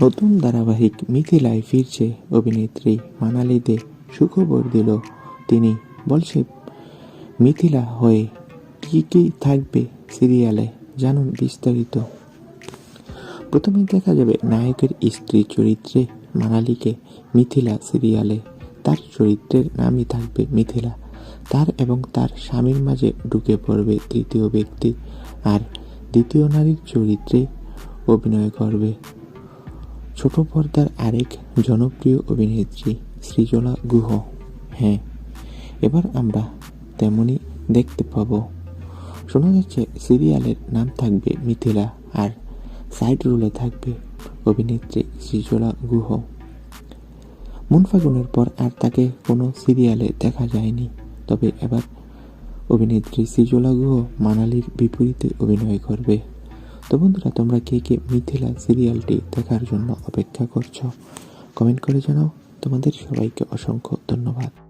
নতুন ধারাবাহিক মিথিলায় ফিরছে অভিনেত্রী মানালি দে সুখবর দিল। তিনি বলছে মিথিলা হয়ে কি কি থাকবে সিরিয়ালে জানুন বিস্তারিত। প্রথমে দেখা যাবে নায়কের স্ত্রী চরিত্রে মানালিকে মিথিলা সিরিয়ালে। তার চরিত্রের নামই থাকবে মিথিলা। তার এবং তার স্বামীর মাঝে ঢুকে পড়বে তৃতীয় ব্যক্তি আর দ্বিতীয় নারীর চরিত্রে অভিনয় করবে। ছোট পর্দার আরেক জনপ্রিয় অভিনেত্রী সৃজলা গুহ। হ্যাঁ এবার আমরা তেমনই দেখতে পাবো। শোনা যাচ্ছে সিরিয়ালের নাম থাকবে মিথিলা আর সাইড রোলে থাকবে অভিনেত্রী সৃজলা গুহ। মুনফাগুনের পর আর তাকে কোনো সিরিয়ালে দেখা যায়নি। তবে এবার অভিনেত্রী সৃজলা গুহ মানালির বিপরীতে অভিনয় করবে। তো বন্ধুরা, তোমরা কে কে মিথিলা সিরিয়ালটি দেখার জন্য অপেক্ষা করছ? কমেন্ট করে জানাও। তোমাদের সবাইকে অসংখ্য ধন্যবাদ।